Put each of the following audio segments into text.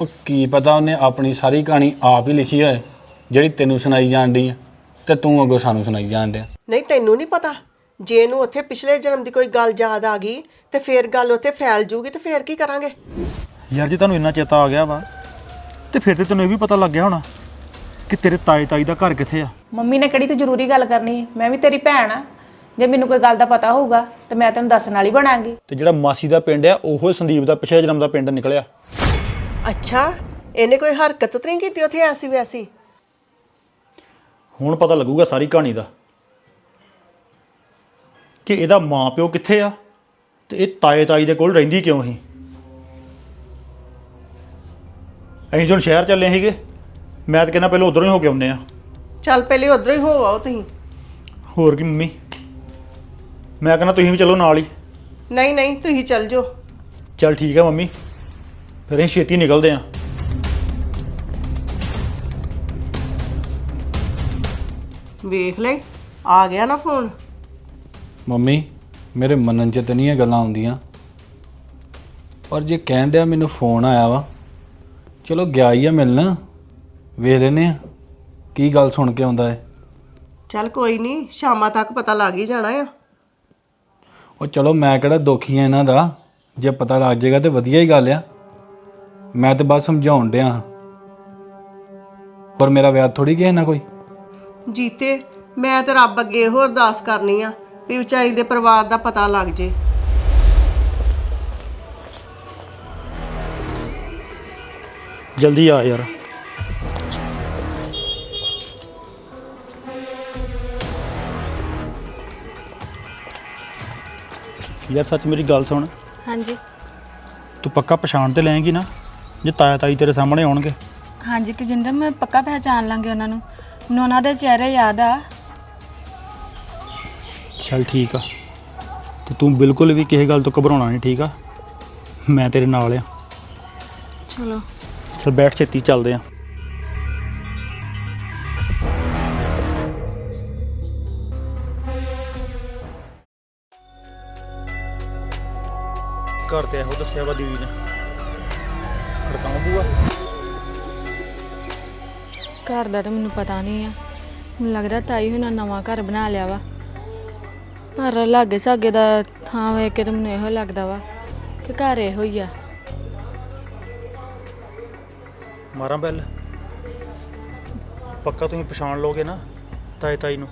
ਉਹ ਕੀ ਪਤਾ ਉਹਨੇ ਆਪਣੀ ਸਾਰੀ ਕਹਾਣੀ ਆਪ ਹੀ ਲਿਖੀ ਹੋਏ ਜਿਹੜੀ ਤੈਨੂੰ ਸੁਣਾਈ ਜਾਣ ਡਈ ਆ ਤੇ ਤੂੰ ਅੱਗੋਂ ਸਾਨੂੰ ਸੁਣਾਈ ਜਾਣ ਡਿਆ। ਨਹੀਂ ਤੈਨੂੰ ਨਹੀਂ ਪਤਾ? ਜੇ ਇਹਨੂੰ ਉੱਥੇ ਪਿਛਲੇ ਜਨਮ ਦੀ ਕੋਈ ਗੱਲ ਯਾਦ ਆ ਗਈ ਤੇ ਫੇਰ ਗੱਲ ਉੱਥੇ ਫੈਲ ਜੂਗੀ ਤੇ ਫੇਰ ਕੀ ਕਰਾਂਗੇ? ਯਾਰ ਜੇ ਤੁਹਾਨੂੰ ਇੰਨਾ ਚੇਤਾ ਆ ਗਿਆ ਵਾ ਤੇ ਫਿਰ ਤੇ ਤੈਨੂੰ ਇਹ ਵੀ ਪਤਾ ਲੱਗ ਗਿਆ ਹੋਣਾ ਕਿ ਤੇਰੇ ਤਾਏ ਤਾਈ ਦਾ ਘਰ ਕਿੱਥੇ ਆ। ਮੰਮੀ ਨੇ ਕਿਹੜੀ ਤੂੰ ਜ਼ਰੂਰੀ ਗੱਲ ਕਰਨੀ ਮੈਂ ਵੀ ਤੇਰੀ ਭੈਣ ਆ। ਜੇ ਮੈਨੂੰ ਕੋਈ ਗੱਲ ਦਾ ਪਤਾ ਹੋਊਗਾ ਤੇ ਮੈਂ ਤੈਨੂੰ ਦੱਸਣ ਵਾਲੀ ਬਣਾਂਗੀ। ਤੇ ਜਿਹੜਾ ਮਾਸੀ ਦਾ ਪਿੰਡ ਆ ਉਹੋ ਸੰਦੀਪ ਦਾ ਪਿਛਲੇ ਜਨਮ ਦਾ ਪਿੰਡ ਨਿਕਲਿਆ। ਅੱਛਾ ਇਹਨੇ ਕੋਈ ਹਰਕਤ ਤਾਂ ਨਹੀਂ ਕੀਤੀ ਉੱਥੇ ਐਸੀ ਵੈਸੀ? ਹੁਣ ਪਤਾ ਲੱਗੂਗਾ ਸਾਰੀ ਕਹਾਣੀ ਦਾ। ਕਿ ਇਹਦਾ ਮਾਪਿਓ ਕਿੱਥੇ ਆ? ਤੇ ਇਹ ਤਾਏ ਤਾਈ ਦੇ ਕੋਲ ਰਹਿੰਦੀ ਕਿਉਂ ਸੀ? ਅਸੀਂ ਜਦੋਂ ਸ਼ਹਿਰ ਚੱਲੇ ਸੀਗੇ ਮੈਂ ਤਾਂ ਕਹਿੰਦਾ ਪਹਿਲਾਂ ਉਧਰੋਂ ਹੀ ਹੋ ਕੇ ਆਉਂਦੇ ਆ ਚੱਲ ਪਹਿਲੇ ਉਧਰੋਂ ਹੀ ਹੋ ਆਓ ਤੁਸੀਂ। ਹੋਰ ਕੀ ਮੰਮੀ? ਮੈਂ ਕਹਿੰਦਾ ਤੁਸੀਂ ਵੀ ਚਲੋ ਨਾਲ ਹੀ। ਨਹੀਂ ਨਹੀਂ ਤੁਸੀਂ ਚੱਲ ਜਾਓ। ਚੱਲ ਠੀਕ ਹੈ ਮੰਮੀ। ਫਿਰ ਅਸੀਂ ਛੇਤੀ ਨਿਕਲਦੇ ਆਂ ਵੇਖ ਲੈ ਆ ਗਿਆ ਨਾ ਫੋਨ। ਮੰਮੀ ਮੇਰੇ ਮੰਨਣ 'ਚ ਤਾਂ ਨਹੀਂ ਇਹ ਗੱਲਾਂ ਆਉਂਦੀਆਂ। ਪਰ ਜੇ ਕਹਿਣ ਡਿਆ ਮੈਨੂੰ ਫੋਨ ਆਇਆ ਵਾ ਚਲੋ ਗਿਆ ਹੀ ਆ ਮਿਲਣ। ਵੇਖ ਲੈਨੇ ਆ ਕੀ ਗੱਲ ਸੁਣ ਕੇ ਆਉਂਦਾ ਹੈ ਚੱਲ ਕੋਈ ਨਹੀਂ ਸ਼ਾਮਾਂ ਤੱਕ ਪਤਾ ਲੱਗ ਹੀ ਜਾਣਾ ਆ। ਉਹ ਚਲੋ ਮੈਂ ਕਿਹੜਾ ਦੁਖੀ ਆ ਇਹਨਾਂ ਦਾ ਜੇ ਪਤਾ ਲੱਗ ਜਾਏਗਾ ਤੇ ਵਧੀਆ ਹੀ ਗੱਲ ਆ। ਮੈਂ ਤੇ ਬਸ ਸਮਝਾਉਣ ਡਿਆ ਹਾਂ। ਪਰ ਮੇਰਾ ਵਿਆਹ ਥੋੜੀ ਕਿਸੇ ਨਾ ਕੋਈ? ਜੀਤੇ ਮੈਂ ਤੇ ਰੱਬ ਅੱਗੇ ਇਹੋ ਅਰਦਾਸ ਕਰਨੀ ਆ ਵੀ ਵਿਚਾਰੀ ਦੇ ਪਰਿਵਾਰ ਦਾ ਪਤਾ ਲੱਗ ਜੇ। ਜਲਦੀ ਆ ਯਾਰ। ਯਾਰ ਸੱਚ ਮੇਰੀ ਗੱਲ ਸੁਣ। ਹਾਂਜੀ। ਤੂੰ ਪੱਕਾ ਪਛਾਣ ਤੇ ਲਏਂਗੀ ਨਾ? ਜੇ ਤਾਇਆ ਤਾਈ ਤੇਰੇ ਸਾਹਮਣੇ ਆਉਣਗੇ। ਹਾਂਜੀ ਤਜਿੰਦਰ ਮੈਂ ਪੱਕਾ ਪਹਿਚਾਨ ਲਾਂਗੇ ਉਹਨਾਂ ਨੂੰ। ਮੈਨੂੰ ਉਹਨਾਂ ਦੇ ਚਿਹਰੇ ਯਾਦ ਆ। ਚੱਲ ਠੀਕ ਆ। ਤੇ ਤੂੰ ਬਿਲਕੁਲ ਵੀ ਕਿਸੇ ਗੱਲ ਤੋਂ ਘਬਰਾਉਣਾ ਨਹੀਂ ਠੀਕ ਆ? ਮੈਂ ਤੇਰੇ ਨਾਲ ਆ। ਚਲੋ। ਚਲ ਬੈਠ ਛੇਤੀ ਚੱਲਦੇ ਆ। ਘਰ ਤੇ ਇਹੋ ਦੱਸਿਆ ਵਾ ਦੀਦੀ ਨੇ। ਬੂਆ ਘਰ ਦਾ ਤਾਂ ਮੈਨੂੰ ਪਤਾ ਨਹੀਂ ਆ। ਮੈਨੂੰ ਲੱਗਦਾ ਤਾਈ ਹੁਣਾਂ ਨਵਾਂ ਘਰ ਬਣਾ ਲਿਆ ਵਾ। ਪਰ ਲਾਗੇ ਸਾਗੇ ਦਾ ਥਾਂ ਵੇਖ ਕੇ ਤਾਂ ਮੈਨੂੰ ਇਹੋ ਲੱਗਦਾ ਵਾ ਕਿ ਘਰ ਇਹੋ ਹੀ ਆ। ਮਾਰਾਂ ਬੈਲ। ਪੱਕਾ ਤੁਸੀਂ ਪਛਾਣ ਲੋਗੇ ਨਾ ਤਾਏ ਤਾਈ ਨੂੰ।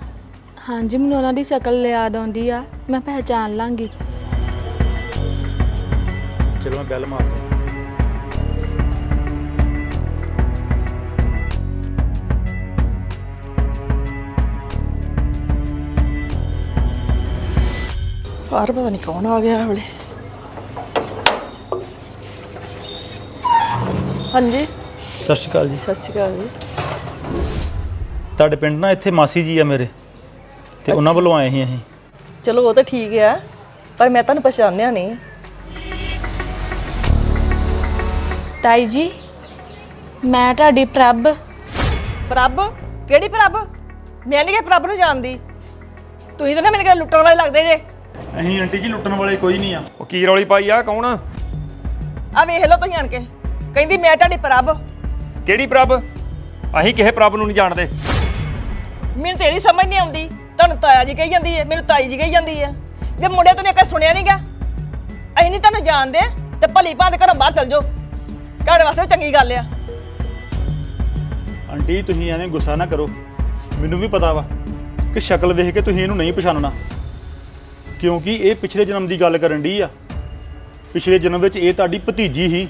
ਹਾਂਜੀ ਮੈਨੂੰ ਉਹਨਾਂ ਦੀ ਸ਼ਕਲ ਯਾਦ ਆਉਂਦੀ ਆ। ਮੈਂ ਪਹਿਚਾਨ ਲਾਂਗੀ। ਚਲੋ ਮੈਂ ਬੈਲ ਮਾਰਦਾ। ਬਾਹਰ ਪਤਾ ਨਹੀਂ ਕੌਣ ਆ ਗਿਆ ਹਲੇ। ਹਾਂਜੀ। ਸਤਿ ਸ਼੍ਰੀ ਅਕਾਲ ਜੀ। ਸਤਿ ਸ਼੍ਰੀ ਅਕਾਲ ਜੀ। ਤੁਹਾਡੇ ਪਿੰਡ ਨਾ ਇੱਥੇ ਮਾਸੀ ਜੀ ਆ ਮੇਰੇ ਤੇ ਉਹਨਾਂ ਵੱਲੋਂ ਆਏ ਸੀ ਅਸੀਂ। ਚਲੋ ਉਹ ਤਾਂ ਠੀਕ ਆ ਪਰ ਮੈਂ ਤੁਹਾਨੂੰ ਪਛਾਣਿਆ ਨਹੀਂ। ਤਾਈ ਜੀ ਮੈਂ ਤੁਹਾਡੀ ਪ੍ਰਭ। ਪ੍ਰਭ? ਕਿਹੜੀ ਪ੍ਰਭ? ਮੈਂ ਨਹੀਂ ਕਿ ਪ੍ਰਭ ਨੂੰ ਜਾਣਦੀ। ਤੁਸੀਂ ਤਾਂ ਨਾ ਮੇਰੇ ਕੋਲ ਲੁੱਟਣ ਵਾਲੇ ਲੱਗਦੇ ਜੇ। ਅਸੀਂ ਆਂਟੀ ਜੀ ਲੁੱਟਣ ਵਾਲੇ ਕੋਈ ਨਹੀਂ ਆ। ਉਹ ਕੀ ਰੌਲੀ ਪਾਈ ਆ ਕੌਣ ਆ? ਵੇਖ ਲਓ ਤੁਸੀਂ ਆਣ ਕੇ। ਕਹਿੰਦੀ ਮੈਂ ਤੁਹਾਡੀ ਪ੍ਰਭ। ਕਿਹੜੀ ਪ੍ਰਭ? ਅਸੀਂ ਕਿਸੇ ਪ੍ਰਭ ਨੂੰ ਨਹੀਂ ਜਾਣਦੇ। ਮੈਨੂੰ ਤੇਰੀ ਸਮਝ ਨਹੀਂ ਆਉਂਦੀ। ਤੁਹਾਨੂੰ ਤਾਇਆ ਜੀ ਕਹੀ ਜਾਂਦੀ ਹੈ ਮੈਨੂੰ ਤਾਈ ਜੀ ਕਹੀ ਜਾਂਦੀ ਹੈ। ਜੇ ਮੁੰਡੇ ਤੋਂ ਇੱਕ ਸੁਣਿਆ ਨਹੀਂਗਾ ਅਸੀਂ ਨਹੀਂ ਤੁਹਾਨੂੰ ਜਾਣਦੇ ਤੇ ਭਲੀ ਭਾਂਤ ਘਰੋਂ ਬਾਹਰ ਚਲ ਜਾਓ। ਤੁਹਾਡੇ ਵਾਸਤੇ ਚੰਗੀ ਗੱਲ ਆ। ਆਂਟੀ ਤੁਸੀਂ ਐਵੇਂ ਗੁੱਸਾ ਨਾ ਕਰੋ। ਮੈਨੂੰ ਵੀ ਪਤਾ ਵਾ ਕਿ ਸ਼ਕਲ ਵੇਖ ਕੇ ਤੁਸੀਂ ਇਹਨੂੰ ਨਹੀਂ ਪਛਾਣਨਾ। ਕਿਉਂਕਿ ਇਹ ਪਿਛਲੇ ਜਨਮ ਦੀ ਗੱਲ ਕਰਨ ਢੀ ਆ। ਪਿਛਲੇ ਜਨਮ ਵਿੱਚ ਇਹ ਤੁਹਾਡੀ ਭਤੀਜੀ ਸੀ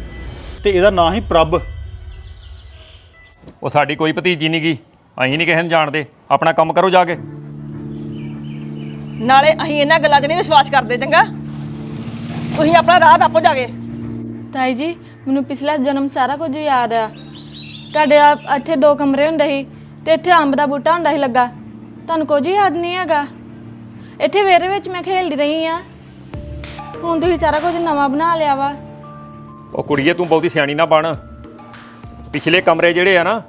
ਤੇ ਇਹਦਾ ਨਾਂ ਸੀ ਪ੍ਰਭ। ਉਹ ਸਾਡੀ ਕੋਈ ਭਤੀਜੀ ਨਹੀਂ ਗਈ ਅਸੀਂ ਨਹੀਂ ਕਿਸੇ ਨੂੰ ਜਾਣਦੇ। ਆਪਣਾ ਕੰਮ ਕਰੋ ਜਾ ਕੇ। ਨਾਲੇ ਅਸੀਂ ਇਹਨਾਂ ਗੱਲਾਂ 'ਚ ਨਹੀਂ ਵਿਸ਼ਵਾਸ ਕਰਦੇ ਚੰਗਾ? ਤੁਸੀਂ ਆਪਣਾ ਰਾਹ ਆਪੋ ਜਾ ਕੇ। ਤਾਈ ਜੀ ਮੈਨੂੰ ਪਿਛਲਾ ਜਨਮ ਸਾਰਾ ਕੁਝ ਯਾਦ ਆ। ਤੁਹਾਡੇ ਆ ਇੱਥੇ ਦੋ ਕਮਰੇ ਹੁੰਦੇ ਸੀ ਤੇ ਇੱਥੇ ਅੰਬ ਦਾ ਬੂਟਾ ਹੁੰਦਾ ਸੀ ਲੱਗਾ। ਤੁਹਾਨੂੰ ਕੁਝ ਯਾਦ ਨਹੀਂ ਹੈਗਾ? ਇੱਥੇ ਵਿਹੜੇ ਵਿੱਚ ਮੈਂ ਖੇਡਦੀ ਰਹੀ ਆ। ਹੁਣ ਤੁਸੀਂ ਸਾਰਾ ਕੁਝ ਨਵਾਂ ਬਣਾ ਲਿਆ ਵਾ। ਉਹ ਕੁੜੀਏ ਤੂੰ ਬਹੁਤੀ ਸਿਆਣੀ ਨਾ ਬਣ। ਪਿਛਲੇ ਕਮਰੇ ਜਿਹੜੇ ਆ ਨਾ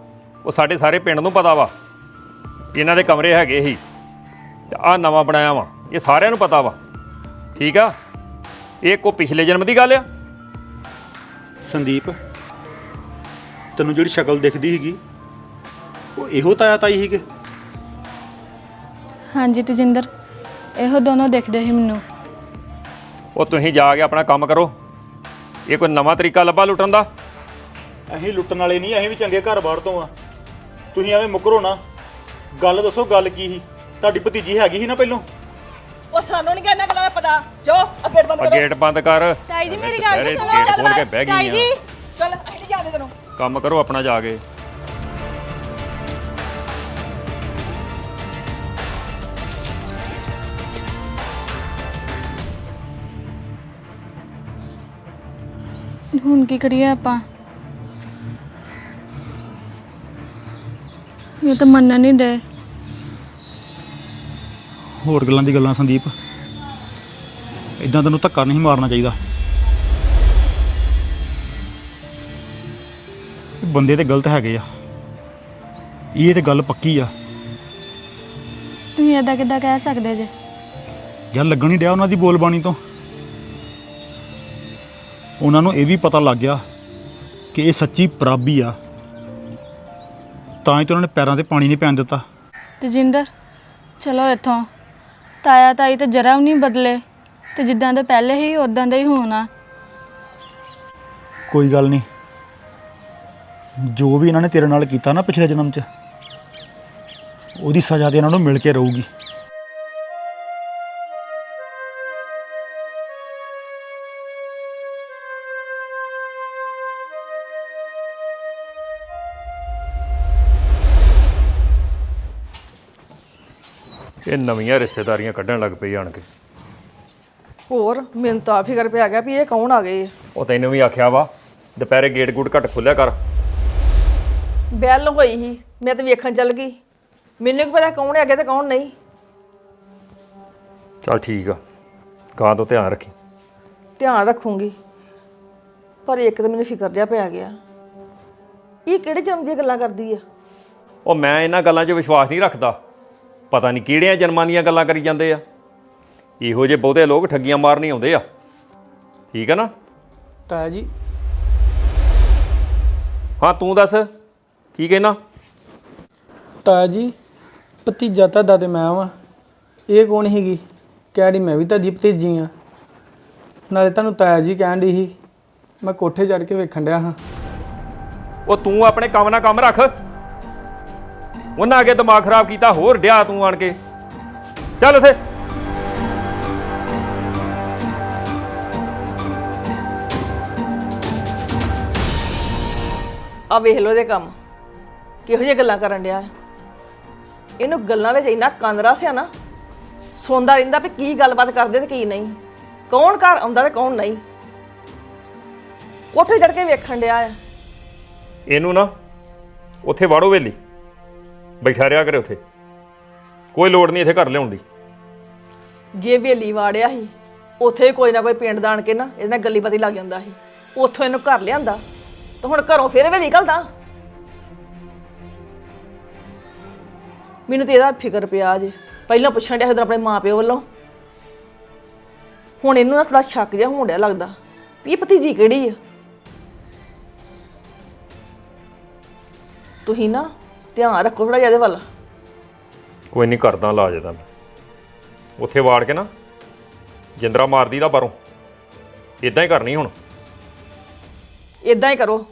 ਉਹ ਸਾਡੇ ਸਾਰੇ ਪਿੰਡ ਨੂੰ ਪਤਾ ਵਾ। ਇਹਨਾਂ ਦੇ ਕਮਰੇ ਹੈਗੇ ਸੀ ਤੇ ਆ ਨਵਾਂ ਬਣਾਇਆ ਵਾ। ਇਹ ਸਾਰਿਆਂ ਨੂੰ ਪਤਾ ਵਾ। ਠੀਕ ਆ? ਇਹ ਕੋ ਪਿਛਲੇ ਜਨਮ ਦੀ ਗੱਲ ਆ? ਸੰਦੀਪ ਤੈਨੂੰ ਜਿਹੜੀ ਸ਼ਕਲ ਦਿਖਦੀ ਸੀਗੀ ਉਹ ਇਹੋ ਤਾਇਆ ਤਾਈ ਸੀਗੇ? ਹਾਂਜੀ ਤਜਿੰਦਰ। ਇਹੋ ਦੋਨੋਂ ਦਿਖਦੇ ਸੀ ਮੈਨੂੰ। ਉਹ ਤੁਸੀਂ ਜਾ ਕੇ ਆਪਣਾ ਕੰਮ ਕਰੋ। ਇਹ ਕੋਈ ਨਵਾਂ ਤਰੀਕਾ ਲੱਭਾ ਲੁੱਟਣ ਦਾ? ਅਸੀਂ ਲੁੱਟਣ ਵਾਲੇ ਨਹੀਂ ਅਸੀਂ ਵੀ ਚੰਗੇ ਘਰ-ਬਾਰ ਤੋਂ ਆ। ਤੁਸੀਂ ਐਵੇਂ ਮੁਕਰੋ ਨਾ। ਗੱਲ ਦੱਸੋ ਗੱਲ ਕੀ ਸੀ? ਤੁਹਾਡੀ ਭਤੀਜੀ ਹੈਗੀ ਸੀ ਨਾ ਪਹਿਲੋਂ? ਉਹ ਸਾਨੂੰ ਨਹੀਂ ਕਹਿੰਦਾ ਗੱਲਾਂ ਦਾ ਪਤਾ। ਜੋ ਅੱਗੇ ਬੰਦ ਆ ਕਰੋ ਗੇਟ ਬੰਦ ਕਰ। ਤਾਈ ਜੀ ਮੇਰੀ ਗੱਲ ਸੁਣੋ ਗੇਟ ਖੋਲ ਕੇ ਬਹਿ ਤਾਈ ਗਈ ਜੀ ਆ। ਚੱਲ ਅਸੀਂ ਨਹੀਂ ਜਾਂਦੇ ਤੈਨੂੰ। ਕੰਮ ਕਰੋ ਆਪਣਾ ਜਾ ਕੇ। ਹੁਣ ਕੀ ਕਰੀਏ ਆਪਾਂ? ਇਹ ਤਾਂ ਮੰਨਣ ਨਹੀਂ ਦੇ ਹੋਰ ਗੱਲਾਂ ਦੀ ਗੱਲਾਂ ਸੰਦੀਪ। ਇਦਾਂ ਤੈਨੂੰ ਧੱਕਾ ਨਹੀਂ ਮਾਰਨਾ ਚਾਹੀਦਾ। ਇਹ ਬੰਦੇ ਤੇ ਗਲਤ ਹੈਗੇ ਆ। ਇਹ ਤੇ ਗੱਲ ਪੱਕੀ ਆ। ਤੁਸੀਂ ਏਦਾਂ ਕਿੱਦਾਂ ਕਹਿ ਸਕਦੇ ਜੇ? ਯਾਰ ਲੱਗਣ ਨਹੀਂ ਡਿਆ ਉਹਨਾਂ ਦੀ ਬੋਲਬਾਣੀ ਤੋਂ? ਉਹਨਾਂ ਨੂੰ ਇਹ ਵੀ ਪਤਾ ਲੱਗ ਗਿਆ ਕਿ ਇਹ ਸੱਚੀ ਪਰਾਬੀ ਆ। ਤਾਂ ਹੀ ਤਾਂ ਉਹਨਾਂ ਨੇ ਪੈਰਾਂ ਤੇ ਪਾਣੀ ਨਹੀਂ ਪੈਣ ਦਿੱਤਾ। ਤਜਿੰਦਰ ਚਲੋ ਇੱਥੋਂ। ਤਾਇਆ ਤਾਈ ਤੇ ਜਰਾ ਵੀ ਨਹੀਂ ਬਦਲੇ। ਤੇ ਜਿੱਦਾਂ ਦੇ ਪਹਿਲੇ ਹੀ ਉਦਾਂ ਦੇ ਹੀ ਹੋਣਾ ਕੋਈ ਗੱਲ ਨਹੀਂ। ਜੋ ਵੀ ਇਹਨਾਂ ਨੇ ਤੇਰੇ ਨਾਲ ਕੀਤਾ ਨਾ ਪਿਛਲੇ ਜਨਮ 'ਚ ਉਹਦੀ ਸਜ਼ਾ ਤੇ ਇਹਨਾਂ ਨੂੰ ਮਿਲ ਕੇ ਰਹੂਗੀ। ਇਹ ਨਵੀਆਂ ਰਿਸ਼ਤੇਦਾਰੀਆਂ ਕੱਢਣ ਲੱਗ ਪਈ ਆਣ ਕੇ। ਹੋਰ ਮੈਨੂੰ ਤਾਂ ਫਿਕਰ ਪਿਆ ਗਿਆ ਵੀ ਇਹ ਕੌਣ ਆ ਗਏ ਉਹ ਤੈਨੂੰ ਵੀ ਆਖਿਆ ਵਾ ਦੁਪਹਿਰੇ ਗੇਟ ਗੂਟ ਘੱਟ ਖੋਲਿਆ ਕਰ। ਬੈਲ ਹੋਈ ਸੀ ਮੈਂ ਤਾਂ ਵੇਖਣ ਚੱਲ ਗਈ। ਮੈਨੂੰ ਕੀ ਪਤਾ ਕੌਣ ਹੈਗਾ ਤੇ ਕੌਣ ਨਹੀਂ। ਚੱਲ ਠੀਕ ਆ ਗਾਂ ਤੋਂ ਧਿਆਨ ਰੱਖੀ। ਧਿਆਨ ਰੱਖੂੰਗੀ ਪਰ ਇੱਕ ਤਾਂ ਮੈਨੂੰ ਫਿਕਰ ਜਿਹਾ ਪਿਆ ਗਿਆ। ਇਹ ਕਿਹੜੇ ਜਨਮ ਦੀਆਂ ਗੱਲਾਂ ਕਰਦੀ ਆ? ਉਹ ਮੈਂ ਇਹਨਾਂ ਗੱਲਾਂ 'ਚ ਵਿਸ਼ਵਾਸ ਨਹੀਂ ਰੱਖਦਾ। ਪਤਾ ਨਹੀਂ ਕਿਹੜੀਆਂ ਜਨਮਾਂ ਦੀਆਂ ਗੱਲਾਂ ਕਰੀ ਜਾਂਦੇ ਆ। ਇਹੋ ਜਿਹੇ ਬਹੁਤੇ ਲੋਕ ਠੱਗੀਆਂ ਮਾਰਨ ਹੀ ਆਉਂਦੇ ਆ। ਠੀਕ ਆ ਨਾ? ਤਾਇਆ ਜੀ। ਹਾਂ ਤੂੰ ਦੱਸ ਕੀ ਕਹਿਣਾ? ਤਾਇਆ ਜੀ ਭਤੀਜਾ ਤੁਹਾਡਾ ਤੇ ਮੈਂ ਵਾਂ। ਇਹ ਕੌਣ ਹੈਗੀ ਕਹਿ ਰਹੀ ਮੈਂ ਵੀ ਤੁਹਾਡੀ ਭਤੀਜੀ ਆ। ਨਾਲੇ ਤੁਹਾਨੂੰ ਤਾਇਆ ਜੀ ਕਹਿਣ ਦੀ ਸੀ ਮੈਂ ਕੋਠੇ ਚੜ ਕੇ ਵੇਖਣ ਡਿਆ ਹਾਂ। ਉਹ ਤੂੰ ਆਪਣੇ ਕੰਮ ਨਾਲ ਕੰਮ ਰੱਖ। ਉਹਨਾਂ ਅੱਗੇ ਦਿਮਾਗ ਖਰਾਬ ਕੀਤਾ ਹੋਰ ਡਿਆ ਤੂੰ ਆਣ ਕੇ। ਚੱਲ ਉਥੇ ਆ ਵੇਖ ਲੋ ਇਹਦੇ ਕੰਮ। ਕਿਹੋ ਜਿਹੀਆਂ ਗੱਲਾਂ ਕਰਨ ਡਿਆ। ਹੈ। ਇਹਨੂੰ ਗੱਲਾਂ ਵਿੱਚ ਇੰਨਾ ਕੰਦਰਾ ਸਿਆ ਨਾ ਸੌਂਦਾ ਰਹਿੰਦਾ ਵੀ ਕੀ ਗੱਲਬਾਤ ਕਰਦੇ ਤੇ ਕੀ ਨਹੀਂ। ਕੌਣ ਘਰ ਆਉਂਦਾ ਤੇ ਕੌਣ ਨਹੀਂ। ਉੱਥੇ ਚੜ ਕੇ ਵੇਖਣ ਡਿਆ ਹੈ ਇਹਨੂੰ ਨਾ ਉੱਥੇ ਵਾੜੋ ਵੇਲੀ। ਬੈਠਾ ਰਿਹਾ ਕਰੇ ਉੱਥੇ। ਕੋਈ ਲੋੜ ਨਹੀਂ ਇੱਥੇ ਘਰ ਲਿਆਉਣ ਦੀ। ਜੇ ਵੇਲੀ ਵਾੜਿਆ ਸੀ, ਉੱਥੇ ਵੀ ਕੋਈ ਨਾ ਕੋਈ ਪਿੰਡ ਦਾਣ ਕੇ ਨਾ ਇਹਦੇ ਨਾਲ ਗੱਲੀ ਪਤੀ ਲੱਗ ਜਾਂਦਾ ਸੀ। ਉੱਥੋਂ ਇਹਨੂੰ ਘਰ ਲਿਆਂਦਾ, ਤੇ ਹੁਣ ਘਰੋਂ ਫਿਰ ਵੇਲੀ ਨਿਕਲਦਾ ਮੈਨੂੰ ਤੇ ਇਹਦਾ ਫਿਕਰ ਪਿਆ ਜੇ। ਪਹਿਲਾਂ ਪੁੱਛਣ ਡਿਆ ਸੀ ਉਦੋਂ ਆਪਣੇ ਮਾਪਿਓ ਵੱਲੋਂ। ਹੁਣ ਇਹਨੂੰ ਨਾ ਥੋੜਾ ਸ਼ੱਕ ਜਿਹਾ ਹੋਣ ਡਿਆ ਲੱਗਦਾ, ਵੀ ਇਹ ਭਤੀਜੀ ਕਿਹੜੀ ਆ? ਤੁਸੀਂ ਨਾ ਧਿਆਨ ਰੱਖੋ ਥੋੜਾ ਜਿਹਾ ਇਹਦੇ ਵੱਲ। ਕੋਈ ਨਹੀਂ ਕਰਦਾ ਇਲਾਜ ਇਹਦਾ ਮੈਂ। ਉੱਥੇ ਵਾੜ ਕੇ ਨਾ ਜਿੰਦਰਾ ਮਾਰਦੀ ਦਾ ਬਾਹਰੋਂ। ਇਦਾਂ ਹੀ ਕਰਨੀ ਹੁਣ। ਇਦਾਂ ਹੀ ਕਰੋ।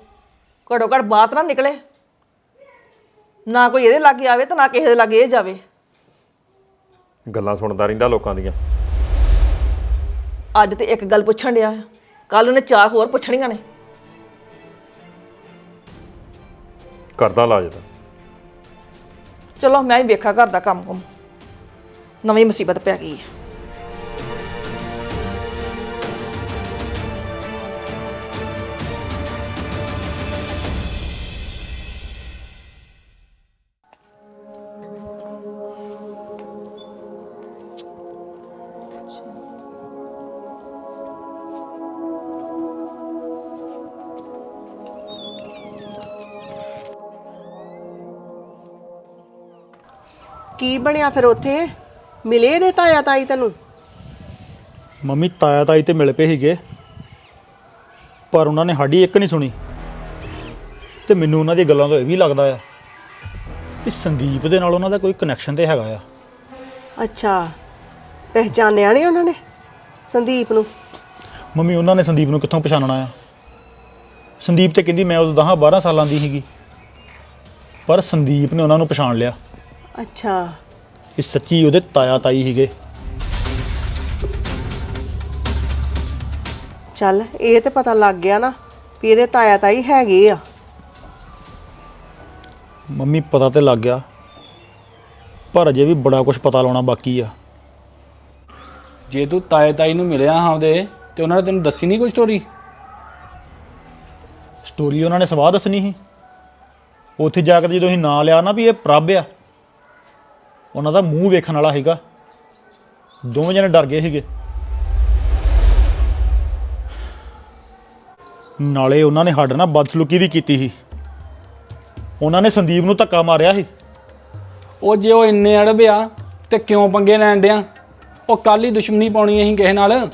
ਘੜੋ ਘੜ ਬਾਤ ਨਾ ਨਿਕਲੇ। ਨਾ ਕੋਈ ਇਹਦੇ ਲਾਗੇ ਆਵੇ ਤੇ ਨਾ ਕਿਸੇ ਦੇ ਲਾਗੇ ਇਹ ਜਾਵੇ। ਗੱਲਾਂ ਸੁਣਦਾ ਰਹਿੰਦਾ ਲੋਕਾਂ ਦੀਆਂ। ਅੱਜ ਤੇ ਇੱਕ ਗੱਲ ਪੁੱਛਣ ਡਿਆ। ਕੱਲ ਉਹਨੇ ਚਾਰ ਹੋਰ ਪੁੱਛਣੀਆਂ ਨੇ। ਕਰਦਾ ਇਲਾਜ ਇਹਦਾ। ਚਲੋ ਮੈਂ ਵੀ ਵੇਖਾਂ ਘਰ ਦਾ ਕੰਮ ਕੁਮ। ਨਵੀਂ ਮੁਸੀਬਤ ਪੈ ਗਈ ਹੈ। ਕੀ ਬਣਿਆ ਫਿਰ ਉੱਥੇ? ਮਿਲੇ ਨੇ ਤਾਇਆ ਤਾਈ ਤੈਨੂੰ? ਮੰਮੀ ਤਾਇਆ ਤਾਈ ਤੇ ਮਿਲ ਪਏ ਸੀਗੇ ਪਰ ਉਹਨਾਂ ਨੇ ਸਾਡੀ ਇੱਕ ਨਹੀਂ ਸੁਣੀ। ਤੇ ਮੈਨੂੰ ਉਹਨਾਂ ਦੀ ਗੱਲਾਂ ਤੋਂ ਇਹ ਵੀ ਲੱਗਦਾ ਆ ਕਿ ਸੰਦੀਪ ਦੇ ਨਾਲ ਉਹਨਾਂ ਦਾ ਕੋਈ ਕਨੈਕਸ਼ਨ ਤੇ ਹੈਗਾ ਆ। ਅੱਛਾ ਪਹਿਚਾਨਿਆ ਨਹੀਂ ਉਹਨਾਂ ਨੇ ਸੰਦੀਪ ਨੂੰ? ਮੰਮੀ ਉਹਨਾਂ ਨੇ ਸੰਦੀਪ ਨੂੰ ਕਿੱਥੋਂ ਪਛਾਣਨਾ ਆ? ਸੰਦੀਪ ਤੇ ਕਹਿੰਦੀ ਮੈਂ ਉਦੋਂ 10 12 ਸਾਲਾਂ ਦੀ ਸੀਗੀ ਪਰ ਸੰਦੀਪ ਨੇ ਉਹਨਾਂ ਨੂੰ ਪਛਾਣ ਲਿਆ। ਅੱਛਾ। ਕਿ ਸੱਚੀ ਉਹਦੇ ਤਾਇਆ ਤਾਈ ਸੀਗੇ। ਚੱਲ ਇਹ ਤੇ ਪਤਾ ਲੱਗ ਗਿਆ ਨਾ ਵੀ ਇਹਦੇ ਤਾਇਆ ਤਾਈ ਹੈਗੇ ਆ। ਮੰਮੀ ਪਤਾ ਤੇ ਲੱਗ ਗਿਆ। ਪਰ ਅਜੇ ਵੀ ਬੜਾ ਕੁਝ ਪਤਾ ਲਾਉਣਾ ਬਾਕੀ ਆ। ਜੇ ਤੂੰ ਤਾਏ ਤਾਈ ਨੂੰ ਮਿਲਿਆ ਹਾਂ ਉਹਦੇ ਤੇ ਉਹਨਾਂ ਨੇ ਤੈਨੂੰ ਦੱਸੀ ਨਹੀਂ ਕੋਈ ਸਟੋਰੀ ਸਟੋਰੀ ਉਹਨਾਂ ਨੇ ਸਵਾਹ ਦੱਸਣੀ ਸੀ। ਉੱਥੇ ਜਾ ਕੇ ਜਦੋਂ ਅਸੀਂ ਨਾਂ ਲਿਆ ਨਾ ਵੀ ਇਹ ਪ੍ਰਭ ਆ। ਉਹਨਾਂ ਦਾ ਮੂੰਹ ਵੇਖਣ ਵਾਲਾ ਸੀਗਾ। ਦੋਵੇਂ ਜਣੇ ਡਰ ਗਏ ਸੀਗੇ। ਨਾਲੇ ਉਹਨਾਂ ਨੇ ਸਾਡੇ ਨਾਲ ਬਦਸਲੂਕੀ ਵੀ ਕੀਤੀ ਸੀ। ਉਹਨਾਂ ਨੇ ਸੰਦੀਪ ਨੂੰ ਧੱਕਾ ਮਾਰਿਆ ਸੀ। ਉਹ ਜੇ ਉਹ ਇੰਨੇ ਅੜਬਿਆ ਤੇ ਕਿਉਂ ਪੰਗੇ ਲੈਣ ਡਿਆ? ਉਹ ਕੱਲ ਹੀ ਦੁਸ਼ਮਣੀ ਪਾਉਣੀ ਅਸੀਂ ਕਿਸੇ ਨਾਲ।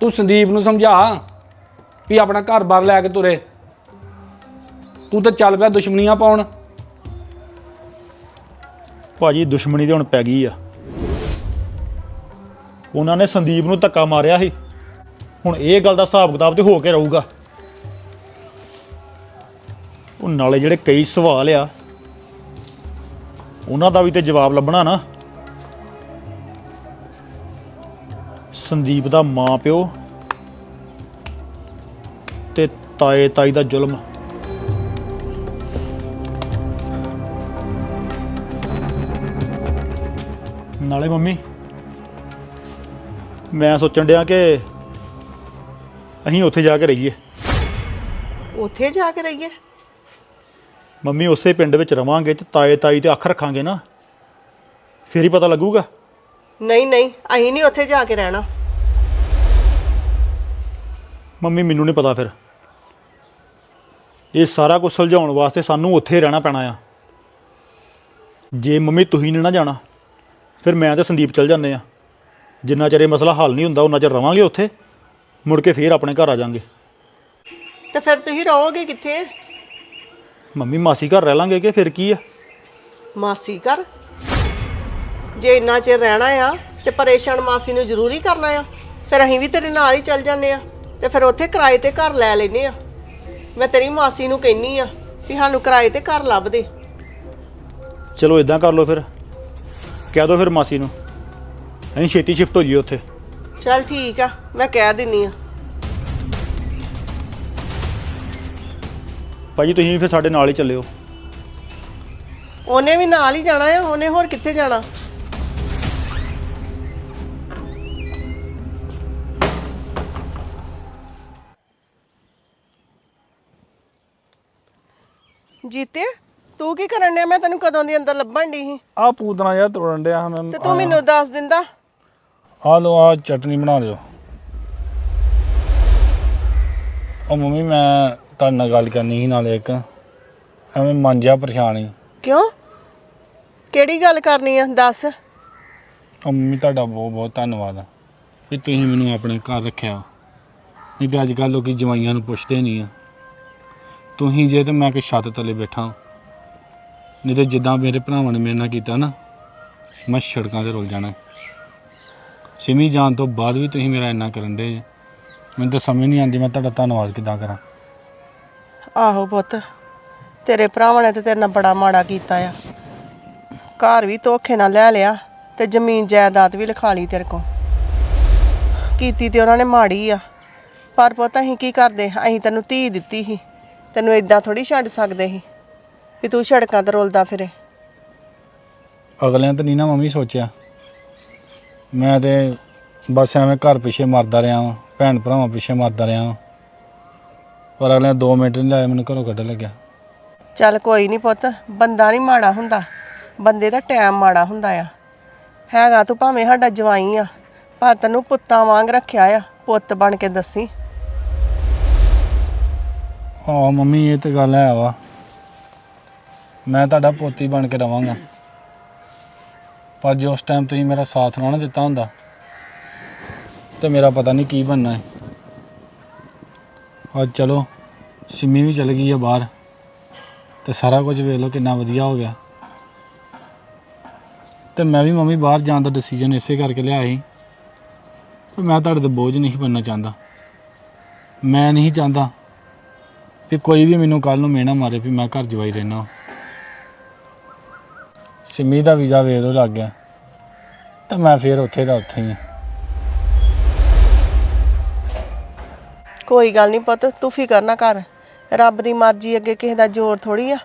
ਤੂੰ ਸੰਦੀਪ ਨੂੰ ਸਮਝਾ ਵੀ ਆਪਣਾ ਘਰ-ਬਾਰ ਲੈ ਕੇ ਤੁਰੇ। ਤੂੰ ਤਾਂ ਚੱਲ ਪਿਆ ਦੁਸ਼ਮਣੀਆਂ ਪਾਉਣ। ਭਾਜੀ ਦੁਸ਼ਮਣੀ ਤੇ ਹੁਣ ਪੈ ਗਈ ਆ। ਉਹਨਾਂ ਨੇ ਸੰਦੀਪ ਨੂੰ ਧੱਕਾ ਮਾਰਿਆ ਸੀ। ਹੁਣ ਇਹ ਗੱਲ ਦਾ ਹਿਸਾਬ ਕਿਤਾਬ ਤੇ ਹੋ ਕੇ ਰਹੂਗਾ। ਉਹ ਨਾਲੇ ਜਿਹੜੇ ਕਈ ਸਵਾਲ ਆ, ਉਹਨਾਂ ਦਾ ਵੀ ਤੇ ਜਵਾਬ ਲੱਭਣਾ ਨਾ। ਸੰਦੀਪ ਦਾ ਮਾਂ ਪਿਓ ਤੇ ਤਾਏ ਤਾਈ ਦਾ ਜ਼ੁਲਮ। ਨਾਲੇ ਮੰਮੀ ਮੈਂ ਸੋਚਣ ਡਿਆ ਕਿ ਅਸੀਂ ਉੱਥੇ ਜਾ ਕੇ ਰਹੀਏ। ਉੱਥੇ ਜਾ ਕੇ ਰਹੀਏ? ਮੰਮੀ ਉਸੇ ਪਿੰਡ ਵਿੱਚ ਰਵਾਂਗੇ ਤੇ ਤਾਏ ਤਾਈ ਤੇ ਅੱਖ ਰੱਖਾਂਗੇ ਨਾ। ਫੇਰ ਹੀ ਪਤਾ ਲੱਗੂਗਾ। ਨਹੀਂ ਨਹੀਂ ਅਸੀਂ ਨਹੀਂ ਉੱਥੇ ਜਾ ਕੇ ਰਹਿਣਾ। ਮੰਮੀ ਮੈਨੂੰ ਨਹੀਂ ਪਤਾ ਫਿਰ। ਇਹ ਸਾਰਾ ਕੁਝ ਸੁਲਝਾਉਣ ਵਾਸਤੇ ਸਾਨੂੰ ਉੱਥੇ ਰਹਿਣਾ ਪੈਣਾ ਆ। ਜੇ ਮੰਮੀ ਤੁਸੀਂ ਨੇ ਨਾ ਜਾਣਾ ਫਿਰ ਮੈਂ ਤੇ ਸੰਦੀਪ ਚੱਲ ਜਾਂਦੇ ਆ। ਜਿੰਨਾ ਚਿਰ ਇਹ ਮਸਲਾ ਹੱਲ ਨਹੀਂ ਹੁੰਦਾ ਉਹਨਾਂ ਚਿਰ ਰਵਾਂਗੇ ਉੱਥੇ। ਮੁੜ ਕੇ ਫੇਰ ਆਪਣੇ ਘਰ ਆ ਜਾਾਂਗੇ। ਤੇ ਫਿਰ ਤੁਸੀਂ ਰਹੋਗੇ ਕਿੱਥੇ? ਮੰਮੀ ਮਾਸੀ ਘਰ ਰਹਿ ਲਾਂਗੇ ਕਿ ਫਿਰ ਕੀ ਆ? ਮਾਸੀ ਘਰ? ਜੇ ਇੰਨਾ ਚਿਰ ਰਹਿਣਾ ਆ ਤੇ ਪਰੇਸ਼ਾਨ ਮਾਸੀ ਨੂੰ ਜ਼ਰੂਰੀ ਕਰਨਾ ਆ। ਫਿਰ ਅਸੀਂ ਵੀ ਤੇਰੇ ਨਾਲ ਹੀ ਚੱਲ ਜਾਂਦੇ ਆ। ਤੇ ਫਿਰ ਉੱਥੇ ਕਿਰਾਏ ਤੇ ਘਰ ਲੈ ਲੈਨੇ ਆ। ਮੈਂ ਤੇਰੀ ਮਾਸੀ ਨੂੰ ਕਹਿੰਨੀ ਆ ਵੀ ਸਾਨੂੰ ਕਿਰਾਏ ਤੇ ਘਰ ਲੱਭ ਦੇ। ਚਲੋ ਇਦਾਂ ਕਰ ਲਓ ਫਿਰ। ਕਹਿ ਦਿਓ ਫਿਰ ਮਾਸੀ ਨੂੰ। ਅਸੀਂ ਛੇਤੀ ਸ਼ਿਫਟ ਹੋ ਜਾਈਏ ਉੱਥੇ। ਚੱਲ ਠੀਕ ਆ ਮੈਂ ਕਹਿ ਦਿੰਨੀ ਆ। ਭਾਜੀ ਤੁਸੀਂ ਵੀ ਫਿਰ ਸਾਡੇ ਨਾਲ ਹੀ ਚੱਲਿਓ। ਉਹਨੇ ਵੀ ਨਾਲ ਹੀ ਜਾਣਾ ਆ ਉਹਨੇ ਹੋਰ ਕਿੱਥੇ ਜਾਣਾ? ਜੀਤੇ? ਤੂੰ ਕੀ ਕਰਨ ਡਿਆ? ਮੈਂ ਤੈਨੂੰ ਕਦੋਂ ਦੀ ਅੰਦਰ ਲੱਭਣ ਦੀ ਸੀ? ਆ ਪੂਤਨਾ ਜਿਹਾ ਤੋੜਨ ਡਿਆ ਮੈਂ। ਤੇ ਤੂੰ ਮੈਨੂੰ ਦੱਸ ਦਿੰਦਾ। ਆ ਲੋ ਆ ਚਟਨੀ ਬਣਾ ਲਿਓ। ਉਹ ਮੰਮੀ ਮੈਂ ਤੁਹਾਡੇ ਨਾਲ ਗੱਲ ਕਰਨੀ ਸੀ ਨਾਲੇ ਇੱਕ। ਐਵੇਂ ਮਨ ਜਿਹਾ ਪਰੇਸ਼ਾਨ ਕਿਉਂ? ਕਿਹੜੀ ਗੱਲ ਕਰਨੀ ਆ? ਦੱਸ। ਉਹ ਮੰਮੀ ਤੁਹਾਡਾ ਬਹੁਤ ਬਹੁਤ ਧੰਨਵਾਦ ਆ ਵੀ ਤੁਸੀਂ ਮੈਨੂੰ ਆਪਣੇ ਘਰ ਰੱਖਿਆ। ਨਹੀਂ ਤੇ ਅੱਜ ਕੱਲ੍ਹ ਲੋਕੀ ਜਵਾਈਆਂ ਨੂੰ ਪੁੱਛਦੇ ਨਹੀਂ ਆ। ਤੁਸੀਂ ਜੇ ਤੇ ਮੈਂ ਕਿ ਛੱਤ ਥੱਲੇ ਬੈਠਾ। ਨਹੀਂ ਤੇ ਜਿੱਦਾਂ ਮੇਰੇ ਭਰਾਵਾਂ ਨੇ ਮੇਰੇ ਨਾਲ ਕੀਤਾ ਨਾ, ਮੈਂ ਸੜਕਾਂ ਤੇ ਰੁਲ ਜਾਣਾ। ਸਿਮੀ ਜਾਣ ਤੋਂ ਬਾਅਦ ਵੀ ਤੁਸੀਂ ਮੇਰਾ ਇੰਨਾ ਕਰਨ ਦੇ ਮੈਨੂੰ ਤਾਂ ਸਮਝ ਨਹੀਂ ਆਉਂਦੀ ਮੈਂ ਤੁਹਾਡਾ ਧੰਨਵਾਦ ਕਿੱਦਾਂ ਕਰਾਂ। ਆਹੋ ਪੁੱਤ, ਤੇਰੇ ਭਰਾਵਾਂ ਨੇ ਤੇ ਤੇਰੇ ਨਾਲ ਬੜਾ ਮਾੜਾ ਕੀਤਾ ਆ। ਘਰ ਵੀ ਧੋਖੇ ਨਾਲ ਲੈ ਲਿਆ ਤੇ ਜ਼ਮੀਨ ਜਾਇਦਾਦ ਵੀ ਲਿਖਾ ਲਈ ਤੇਰੇ ਕੋਲ। ਕੀਤੀ ਤੇ ਉਹਨਾਂ ਨੇ ਮਾੜੀ ਆ। ਪਰ ਪੁੱਤ ਅਸੀਂ ਕੀ ਕਰਦੇ? ਅਸੀਂ ਤੈਨੂੰ ਧੀ ਦਿੱਤੀ ਸੀ। ਤੈਨੂੰ ਇਦਾਂ ਥੋੜੀ ਛੱਡ ਸਕਦੇ ਸੀ। ਵੀ ਤੂੰ ਸੜਕਾਂ ਤੇ ਰੁਲਦਾ ਫਿਰੇ। ਅਗਲਿਆਂ ਤਾਂ ਨਹੀਂ ਨਾ ਮੰਮੀ ਸੋਚਿਆ। ਮੈਂ ਤੇ ਬਸ ਐਵੇਂ ਘਰ ਪਿੱਛੇ ਮਰਦਾ ਰਿਹਾ ਵਾਂ ਭੈਣ ਭਰਾਵਾਂ ਪਿੱਛੇ ਮਰਦਾ ਰਿਹਾ ਵਾਂ। ਪਰ ਅਗਲਿਆਂ 2 ਮਿੰਟ ਨਹੀਂ ਲਾਏ ਮੈਨੂੰ ਘਰੋਂ ਕੱਢ ਲੱਗਿਆ। ਚੱਲ ਕੋਈ ਨਹੀਂ ਪੁੱਤ ਬੰਦਾ ਨਹੀਂ ਮਾੜਾ ਹੁੰਦਾ। ਬੰਦੇ ਦਾ ਟਾਈਮ ਮਾੜਾ ਹੁੰਦਾ ਆ। ਹੈਗਾ ਤੂੰ ਭਾਵੇਂ ਸਾਡਾ ਜਵਾਈ ਆ ਪਰ ਤੈਨੂੰ ਪੁੱਤਾਂ ਵਾਂਗ ਰੱਖਿਆ ਆ ਪੁੱਤ ਬਣ ਕੇ ਦੱਸੀ। ਹਾਂ ਮੰਮੀ ਇਹ ਤੇ ਗੱਲ ਹੈ ਵਾ। ਮੈਂ ਤੁਹਾਡਾ ਪੋਤੀ ਬਣ ਕੇ ਰਵਾਂਗਾ। ਪਰ ਜੇ ਉਸ ਟਾਈਮ ਤੁਸੀਂ ਮੇਰਾ ਸਾਥ ਨਾ ਨਾ ਦਿੱਤਾ ਹੁੰਦਾ, ਤੇ ਮੇਰਾ ਪਤਾ ਨਹੀਂ ਕੀ ਬਣਨਾ ਹੈ। ਅੱਜ ਚਲੋ, ਸਿੰਮੀ ਵੀ ਚਲ ਗਈ ਆ ਬਾਹਰ, ਤੇ ਸਾਰਾ ਕੁਝ ਵੇਖ ਲਓ ਕਿੰਨਾ ਵਧੀਆ ਹੋ ਗਿਆ। ਤੇ ਮੈਂ ਵੀ ਮੰਮੀ ਬਾਹਰ ਜਾਣ ਦਾ ਡਿਸੀਜਨ ਇਸੇ ਕਰਕੇ ਲਿਆ ਸੀ ਕਿ ਮੈਂ ਤੁਹਾਡੇ ਤੇ ਬੋਝ ਨਹੀਂ ਬਣਨਾ ਚਾਹੁੰਦਾ। ਮੈਂ ਨਹੀਂ ਚਾਹੁੰਦਾ ਕਿ ਕੋਈ ਵੀ ਮੈਨੂੰ ਕੱਲ ਨੂੰ ਮਿਹਣਾ ਮਾਰੇ ਵੀ ਮੈਂ ਘਰ ਜਵਾਈ ਰਹਿਣਾ ਸਿੰਮੀ ਦਾ ਵੀਜ਼ਾ ਵੇਖ ਲਓ ਲੱਗ ਗਿਆ। ਤਾਂ ਮੈਂ ਫੇਰ ਉੱਥੇ ਦਾ ਉੱਥੇ ਹੀ ਕੋਈ ਗੱਲ ਨਹੀਂ ਪੁੱਤ ਤੂੰ ਫਿਕਰ ਨਾ ਕਰ। ਰੱਬ ਦੀ ਮਰਜ਼ੀ ਅੱਗੇ ਕਿਸੇ ਦਾ ਜ਼ੋਰ ਥੋੜੀ ਆ।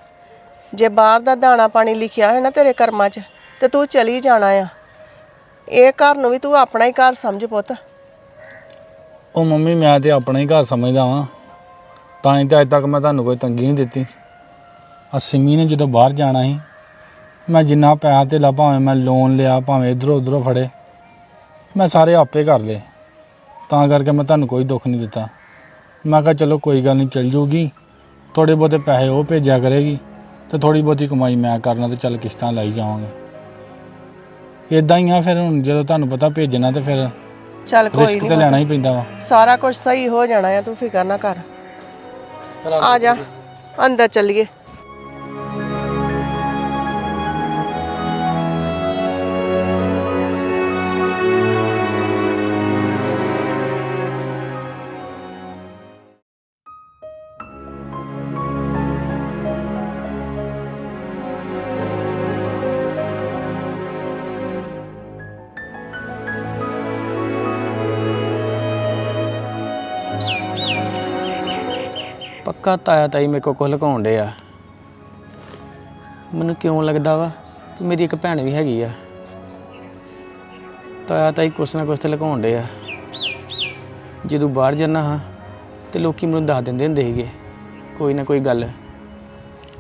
ਜੇ ਬਾਹਰ ਦਾ ਦਾਣਾ ਪਾਣੀ ਲਿਖਿਆ ਹੈ ਨਾ ਤੇਰੇ ਕਰਮਾਂ 'ਚ ਤੇ ਤੂੰ ਚਲੀ ਜਾਣਾ ਆ। ਇਹ ਘਰ ਨੂੰ ਵੀ ਤੂੰ ਆਪਣਾ ਹੀ ਘਰ ਸਮਝ ਪੁੱਤ। ਉਹ ਮੰਮੀ ਮੈਂ ਤੇ ਆਪਣਾ ਹੀ ਘਰ ਸਮਝਦਾ ਵਾਂ। ਤਾਂ ਹੀ ਤਾਂ ਅੱਜ ਤੱਕ ਮੈਂ ਤੁਹਾਨੂੰ ਕੋਈ ਤੰਗੀ ਨਹੀਂ ਦਿੱਤੀ। ਆ ਸਿੰਮੀ ਨੇ ਜਦੋਂ ਬਾਹਰ ਜਾਣਾ ਸੀ ਮੈਂ ਜਿੰਨਾ ਪੈਸਾ ਧੇਲਾ ਭਾਵੇਂ ਮੈਂ ਲੋਨ ਲਿਆ ਭਾਵੇਂ ਇਧਰੋਂ ਉਧਰੋਂ ਫੜੇ ਮੈਂ ਸਾਰੇ ਆਪੇ ਕਰ ਲਏ। ਤਾਂ ਕਰਕੇ ਮੈਂ ਤੁਹਾਨੂੰ ਕੋਈ ਦੁੱਖ ਨਹੀਂ ਦਿੱਤਾ। ਮੈਂ ਕਿਹਾ ਚਲੋ ਕੋਈ ਗੱਲ ਨਹੀਂ ਚੱਲ ਜੂਗੀ। ਥੋੜੇ ਬਹੁਤੇ ਪੈਸੇ ਉਹ ਭੇਜਿਆ ਕਰੇਗੀ ਤੇ ਥੋੜੀ ਬਹੁਤੀ ਕਮਾਈ ਮੈਂ ਕਰਨਾ ਤੇ ਚੱਲ ਕਿਸ਼ਤਾਂ ਲਾਈ ਜਾਵਾਂਗੇ। ਇਦਾਂ ਹੀ ਆ ਫਿਰ ਹੁਣ ਜਦੋਂ ਤੁਹਾਨੂੰ ਪਤਾ ਭੇਜਣਾ ਤੇ ਫਿਰ ਚੱਲ ਕੋਈ ਰਿਸਕ ਤੇ ਲੈਣਾ ਹੀ ਪੈਂਦਾ ਵਾ। ਸਾਰਾ ਕੁਝ ਸਹੀ ਹੋ ਜਾਣਾ ਆ ਤੂੰ ਫਿਕਰ ਨਾ ਕਰ। ਆ ਜਾ ਅੰਦਰ ਚੱਲੀਏ। ਪੱਕਾ ਤਾਇਆ ਤਾਈ ਮੇਰੇ ਕੋਲ ਕੁਝ ਲੁਕਾਉਣ ਡੇ ਆ। ਮੈਨੂੰ ਕਿਉਂ ਲੱਗਦਾ ਵਾ ਕਿ ਮੇਰੀ ਇੱਕ ਭੈਣ ਵੀ ਹੈਗੀ ਆ। ਤਾਇਆ ਤਾਈ ਕੁਛ ਨਾ ਕੁਛ ਤੇ ਲੁਕਾਉਣ ਡੇ ਆ। ਜਦੋਂ ਬਾਹਰ ਜਾਣਾ ਹਾਂ ਤੇ ਲੋਕੀ ਮੈਨੂੰ ਦੱਸ ਦਿੰਦੇ ਹੁੰਦੇ ਸੀਗੇ, ਕੋਈ ਨਾ ਕੋਈ ਗੱਲ।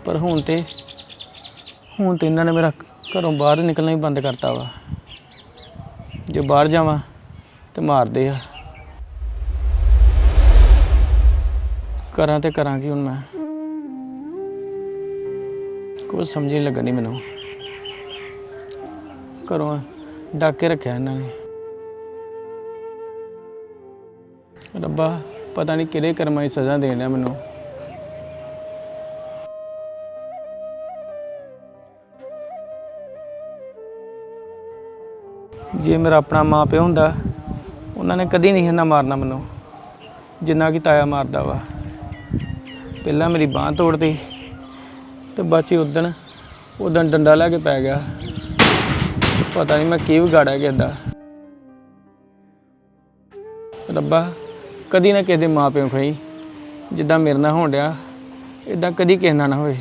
ਪਰ ਹੁਣ ਤੇ ਹੁਣ ਤੇ ਇਹਨਾਂ ਨੇ ਮੇਰਾ ਘਰੋਂ ਬਾਹਰ ਨਿਕਲਣਾ ਹੀ ਬੰਦ ਕਰਤਾ ਵਾ। ਜੇ ਬਾਹਰ ਜਾਵਾਂ ਤੇ ਮਾਰਦੇ ਆ। ਕਰਾਂ ਤੇ ਕਰਾਂ ਕੀ ਹੁਣ ਮੈਂ? ਕੁਝ ਸਮਝ ਨਹੀਂ ਲੱਗਣੀ ਮੈਨੂੰ। ਘਰੋਂ ਡੱਕ ਕੇ ਰੱਖਿਆ ਇਹਨਾਂ ਨੇ। ਰੱਬਾ, ਪਤਾ ਨਹੀਂ ਕਿਹੜੇ ਕਰਮਾਂ ਦੀ ਸਜ਼ਾ ਦੇਣ ਡਿਆ ਮੈਨੂੰ। ਜੇ ਮੇਰਾ ਆਪਣਾ ਮਾਂ ਪਿਓ ਹੁੰਦਾ, ਉਹਨਾਂ ਨੇ ਕਦੀ ਨਹੀਂ ਇਹਨਾਂ ਮਾਰਨਾ ਮੈਨੂੰ, ਜਿੰਨਾ ਕਿ ਤਾਇਆ ਮਾਰਦਾ ਵਾ। ਪਹਿਲਾਂ ਮੇਰੀ ਬਾਹ ਤੋੜਤੀ ਤੇ ਬਾਚੀ ਉਦਣ ਉਦਣ ਡੰਡਾ ਲੈ ਕੇ ਪੈ ਗਿਆ। ਪਤਾ ਨਹੀਂ ਮੈਂ ਕੀ ਵਿਗਾੜਿਆ ਕਿੱਦਾਂ ਰੱਬਾ, ਕਦੀ ਨਾ ਕਿਸੇ ਦੇ ਮਾਂ ਪਿਓ ਖਈ। ਜਿੱਦਾਂ ਮੇਰੇ ਨਾਲ ਹੋਣ ਡਿਆ ਇਦਾਂ ਕਦੀ ਕਿਸੇ ਨਾਲ ਨਾ ਹੋਵੇ।